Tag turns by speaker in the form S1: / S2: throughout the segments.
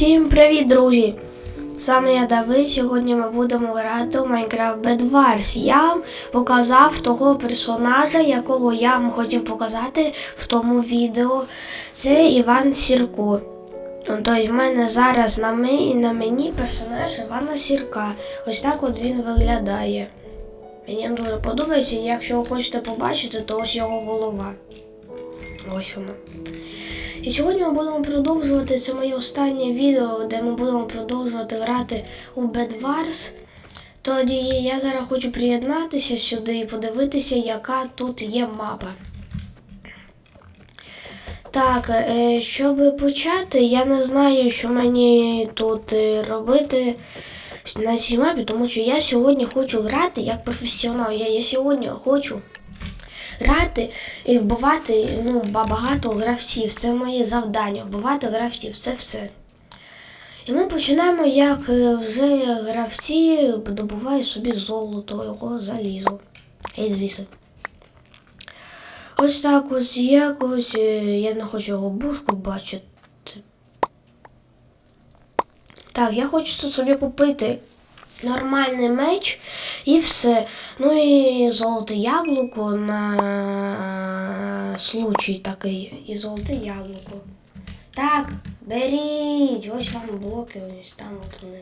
S1: Всім привіт, друзі! З вами я Давид. Сьогодні ми будемо грати у Minecraft Bed Wars. Я показав того персонажа, якого я вам хотів показати в тому відео. Це Іван Сірко. Тобто в мене зараз на мені, на мені персонаж Івана Сірка. Ось так от він виглядає. Мені дуже подобається, якщо ви хочете побачити, то ось його голова. Ось вона. І сьогодні ми будемо продовжувати це моє останнє відео, де ми будемо продовжувати грати у Bed Wars. Тоді я зараз хочу приєднатися сюди і подивитися, яка тут є мапа. Так, е, щоб почати, я не знаю, що мені тут е, робити на цій мапі, тому що я сьогодні хочу грати як професіонал. Я, я сьогодні хочу грати і вбивати ну, багато гравців. Це моє завдання вбивати гравців, це все. І ми починаємо, як е, вже гравці добувають собі золото, його залізо. І звісно. Ось так ось якось. е, Я не хочу його бушку бачити. Так, я хочу тут собі купити нормальний меч і все. Ну і золоте яблуко на случай такий. І золоте яблуко. Так, беріть. Ось вам блоки, ось там от вони.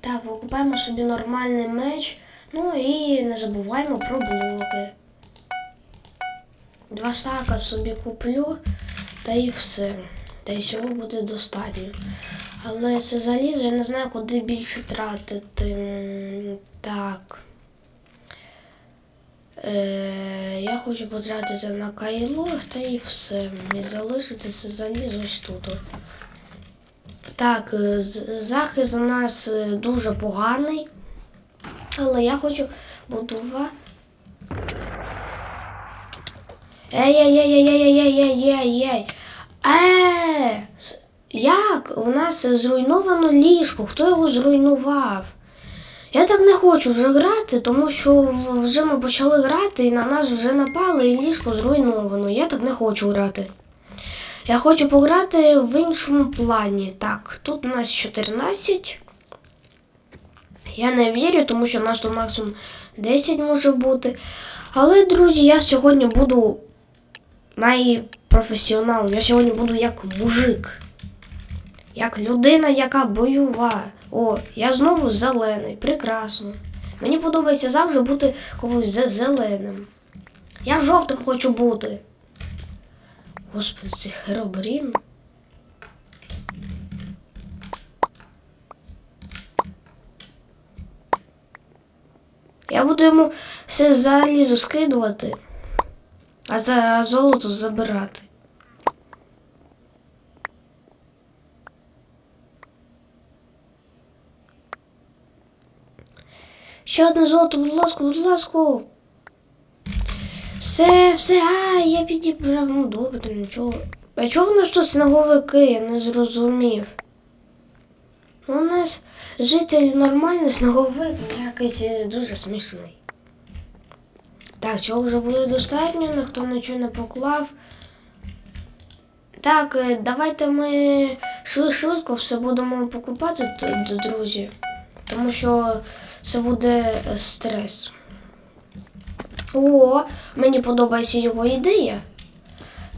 S1: Так, покупаємо собі нормальний меч. Ну і не забуваємо про блоки. Два стака собі куплю, та і все. Та й цього буде достатньо. Але це залізо, я не знаю, куди більше тратити. Так. Е, я хочу потратити на кайло, та і все. І залишити це залізо ось тут. Так, е, захист у нас е, дуже поганий. Але я хочу будувати. Ей-ей-ей-ей-ей-ей-ей-ей-ей. Е, як? У нас зруйновано ліжко. Хто його зруйнував? Я так не хочу вже грати, тому що вже ми почали грати і на нас вже напали, і ліжко зруйновано. Я так не хочу грати. Я хочу пограти в іншому плані. Так, тут у нас 14. Я не вірю, тому що у нас тут максимум 10 може бути. Але, друзі, я сьогодні буду найпрофесіоналом. Я сьогодні буду як мужик. Як людина, яка бойова. О, я знову зелений. Прекрасно. Мені подобається завжди бути комусь зеленим. Я жовтим хочу бути. Господи, це херобрін. Я буду йому все залізо скидувати, а за золото забирати. Ще одне золото, будь ласка, будь ласка. Все, все, а, я підібрав. Ну добре, нічого. А чого в нас тут сніговики? Я не зрозумів. У нас житель нормальний сніговик, якийсь е, дуже смішний. Так, цього вже буде достатньо, ніхто нічого не поклав. Так, е, давайте ми швид- швидко все будемо покупати, друзі. Тому що це буде е, стрес. О, мені подобається його ідея.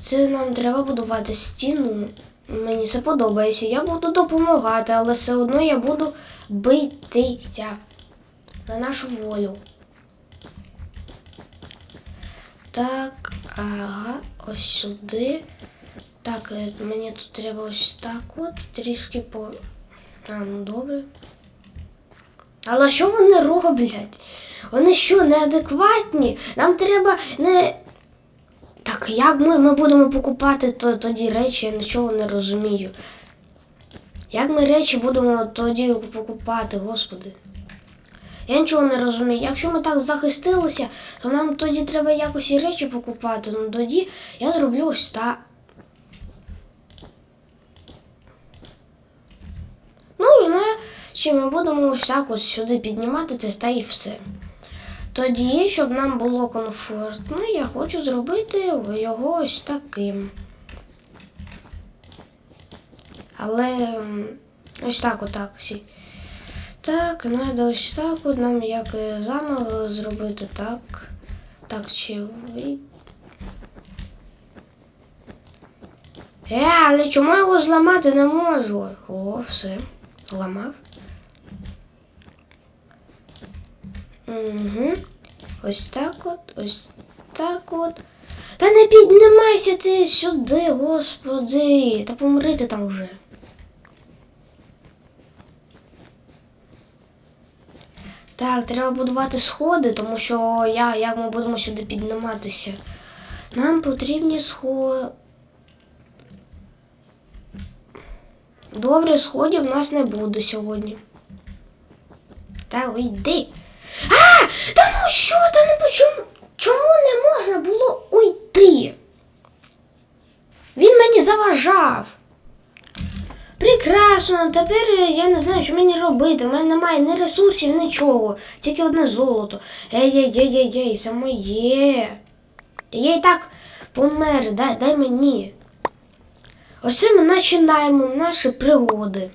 S1: Це нам треба будувати стіну. Мені це подобається. Я буду допомагати, але все одно я буду битися на нашу волю. Так, ага, ось сюди. Так, е, мені тут треба ось так от, трішки по. А, ну добре. Але що вони роблять? Вони що, неадекватні? Нам треба не. Так як ми, ми будемо покупати то, тоді речі, я нічого не розумію. Як ми речі будемо тоді покупати, господи? Я нічого не розумію. Якщо ми так захистилися, то нам тоді треба якось і речі покупати. Ну тоді я зроблю ось так. Ну, що ми будемо ось сюди піднімати та і все. Тоді, щоб нам було комфортно, я хочу зробити його ось таким. Але ось так, отак. всі. Так, треба ось так от нам як замок зробити так. Так, чи ви. Е, але чому його зламати не можу? О, все. Ламав. Угу. Ось так от, ось так от. Та не піднімайся ти сюди, господи. Та помри ти там вже. Так, треба будувати сходи, тому що я, як ми будемо сюди підніматися. Нам потрібні сходи. Добре, сходів в нас не буде сьогодні. Та уйди. А! Та ну що? Та ну чому, чому не можна було уйти? Він мені заважав. Прекрасно, тепер я не знаю, що мені робити. У мене немає ні ресурсів, нічого. Тільки одне золото. Ей-ей-ей-ей-ей, це моє. Я і так помер, дай, дай мені. Ось ми починаємо наші пригоди.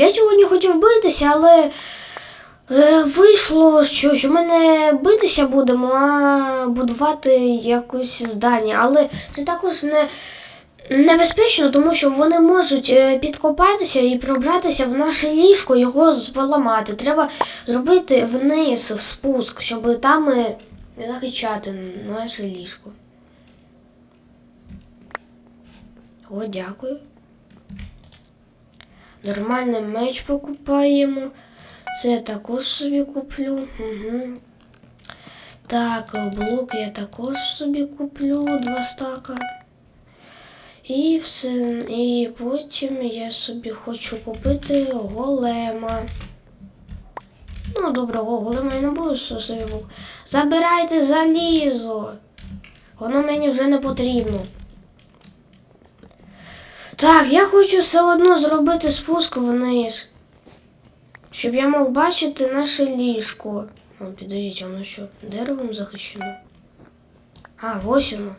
S1: Я сьогодні хотів битися, але е, вийшло, що, що ми не битися будемо, а будувати якось здання. Але це також не небезпечно, тому що вони можуть е, підкопатися і пробратися в наше ліжко, його поламати. Треба зробити вниз в спуск, щоб там е, захищати наше ліжко. О, дякую. Нормальний меч покупаємо. Це я також собі куплю. Угу. Так, блок я також собі куплю два стака. І все. І потім я собі хочу купити голема. Ну, добре, го- голема я не буду собі. Забирайте залізо. Воно мені вже не потрібно. Так, я хочу все одно зробити спуск вниз. Щоб я мог бачити наше ліжко. О, підождіть, воно що, деревом захищено? А, ось воно.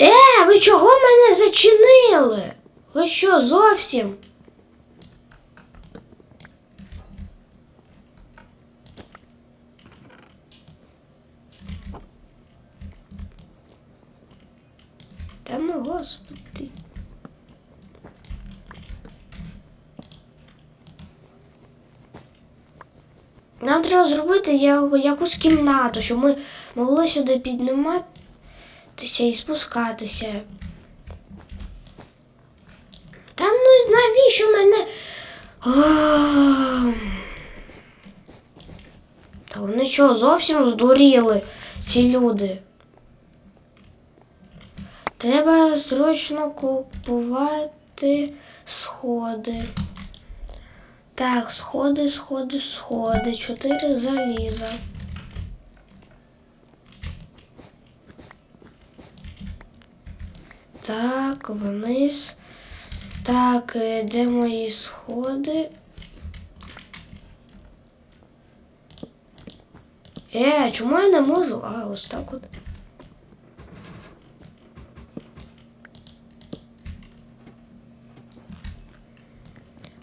S1: Е, ви чого мене зачинили? Ви що, зовсім? Та ну, господи. Нам треба зробити якусь кімнату, щоб ми могли сюди підніматися і спускатися. Та ну навіщо мене. Та вони що, зовсім здуріли, ці люди? Треба срочно купувати сходи. Так, сходи, сходи, сходи. Чотири заліза. Так, вниз. Так, е, де мої сходи? Е, чому я не можу? А, ось так от.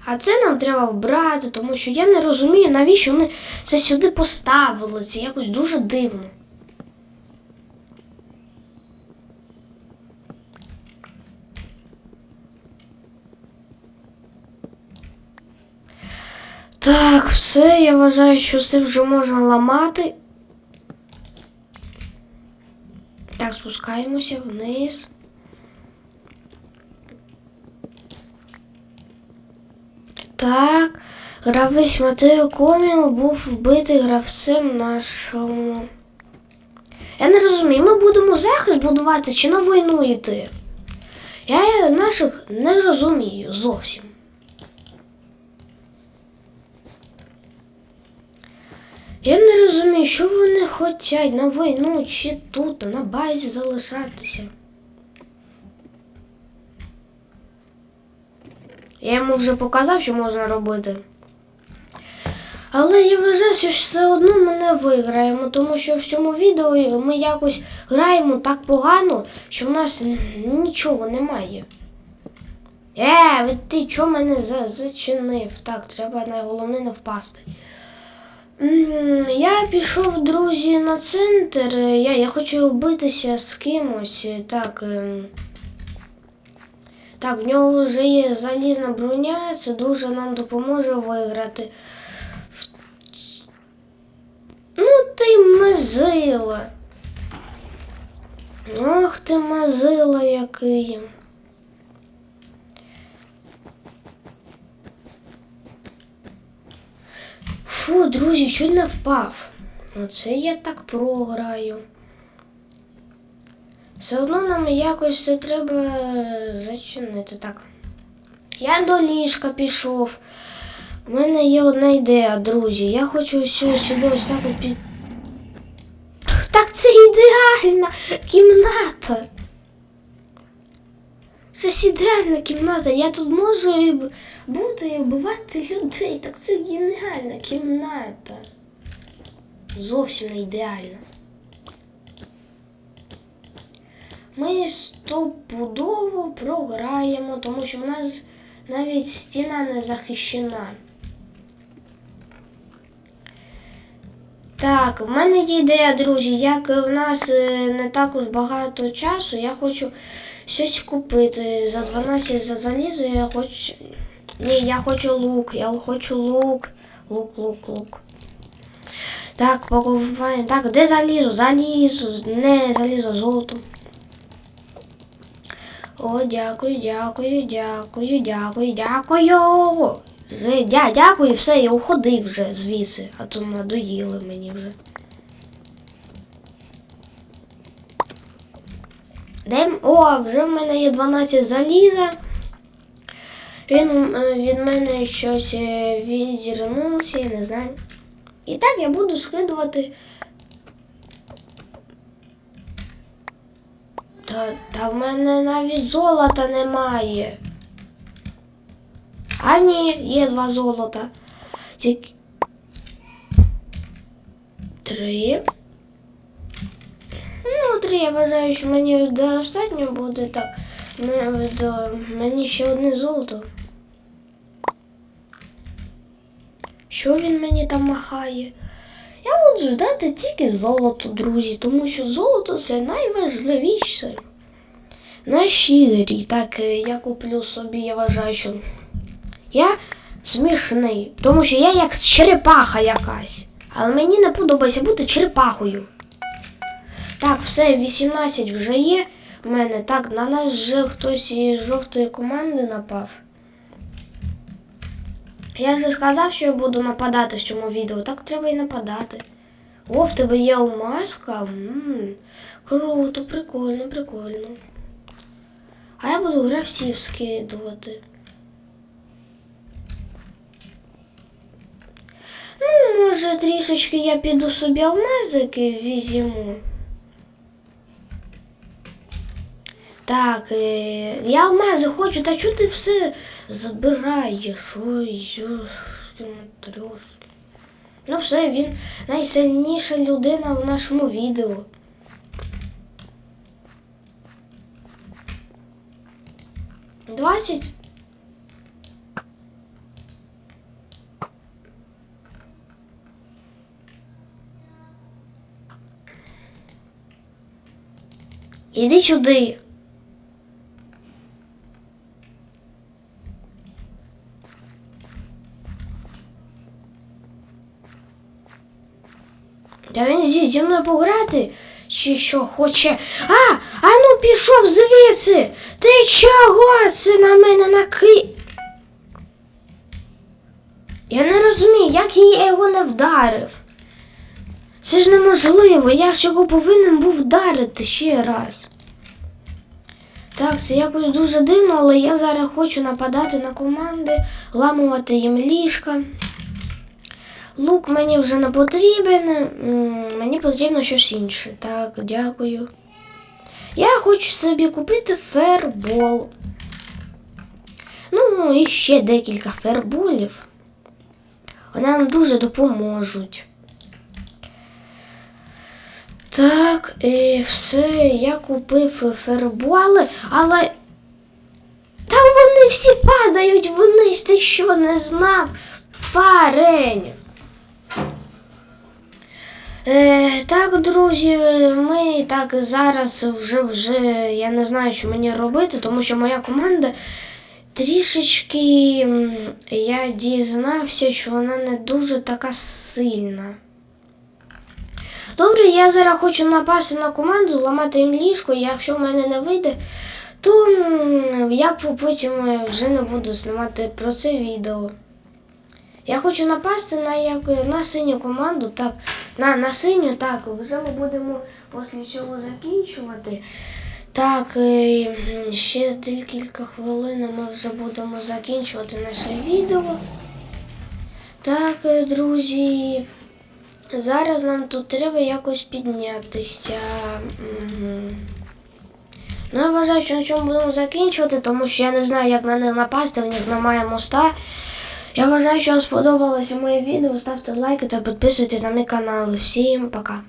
S1: А це нам треба вбрати, тому що я не розумію, навіщо вони це сюди поставили. Це якось дуже дивно. Так, все, я вважаю, що це вже можна ламати. Так, спускаємося вниз. Так, гравець Матео Коміо був вбитий гравцем нашому. Я не розумію, ми будемо захист будувати чи на війну йти? Я наших не розумію зовсім. Я не розумію, що вони хочуть на війну чи тут, на базі залишатися. Я йому вже показав, що можна робити. Але я вважаю, що все одно ми не виграємо, тому що в цьому відео ми якось граємо так погано, що в нас нічого немає. Е, ти чого мене за, зачинив? Так, треба найголовне не впасти. Я пішов, друзі, на центр. Е, Я, я хочу битися з кимось. Е, Так. Так, в нього вже є залізна броня, це дуже нам допоможе виграти. Ну ти мазила. Ох ти мазила який. Фу, друзі, чуть не впав. Ну це я так програю. Все одно нам якось це треба зачинити. Так. Я до ліжка пішов. У мене є одна ідея, друзі. Я хочу ось сюди ось так от під. Так це ідеальна кімната. Це ж ідеальна кімната. Я тут можу і бути і вбивати людей. Так це геніальна кімната. Зовсім не ідеальна. Ми стопудово програємо, тому що в нас навіть стіна не захищена. Так, в мене є ідея, друзі. Як в нас е, не також багато часу, я хочу щось купити. За 12 за залізо я хочу. Ні, я хочу лук, я хочу лук. Лук, лук, лук. Так, покупаємо. Так, де залізо? Залізо, не залізо, золото. О, дякую, дякую, дякую, дякую, дякую. Вже, дя, дякую, все, я уходи вже звідси, а то надоїли мені вже. Де, о, вже в мене є 12 заліза. Він е, від мене щось е, відірнувся, я не знаю. І так я буду скидувати. Та, та в мене навіть золота немає. А ні, є два золота. Три. Ну, три, я вважаю, що мені достатньо буде так. Мені ще одне золото. Що він мені там махає? Буду ждати тільки золото, друзі, тому що золото це найважливіше. На щирі, так е, я куплю собі, я вважаю, що я смішний, тому що я як черепаха якась. Але мені не подобається бути черепахою. Так, все, 18 вже є в мене. Так, на нас вже хтось із жовтої команди напав. Я ж сказав, що я буду нападати в цьому відео. Так треба і нападати. О, в тебе є алмазка. М, Круто, прикольно, прикольно. А я буду гравців скидувати. Ну, може, трішечки я піду собі алмазики візьму. Так, е, я алмази хочу, та чого ти все забираєш? Ой, матрьошки. Ну все, він найсильніша людина в нашому відео. Двадцять? Іди сюди. Та він зі, зі мною пограти? Чи що хоче? А, а ну пішов звідси. Ти чого це на мене наки? Я не розумію, як я його не вдарив. Це ж неможливо, я ж його повинен був вдарити ще раз. Так, це якось дуже дивно, але я зараз хочу нападати на команди, ламувати їм ліжка. Лук мені вже не потрібен, мені потрібно щось інше. Так, дякую. Я хочу собі купити фербол. Ну, і ще декілька ферболів. Вони нам дуже допоможуть. Так, і все, я купив фербуали, але. Там вони всі падають вниз, ти що не знав? Парень. Е, так, друзі, ми так зараз вже вже я не знаю, що мені робити, тому що моя команда трішечки я дізнався, що вона не дуже така сильна. Добре, я зараз хочу напасти на команду, зламати їм ліжко, і якщо в мене не вийде, то я по- потім е, вже не буду знімати про це відео. Я хочу напасти на, як, на синю команду, так, на, на синю, так, вже ми будемо після цього закінчувати. Так, е, ще декілька хвилин ми вже будемо закінчувати наше відео. Так, е, друзі. Зараз нам тут треба якось піднятися. Ну, я вважаю, що на чому будемо закінчувати, тому що я не знаю, як на них напасти, в них немає моста. Я вважаю, що вам сподобалося моє відео. Ставте лайки та підписуйтесь на мій канал. Всім пока.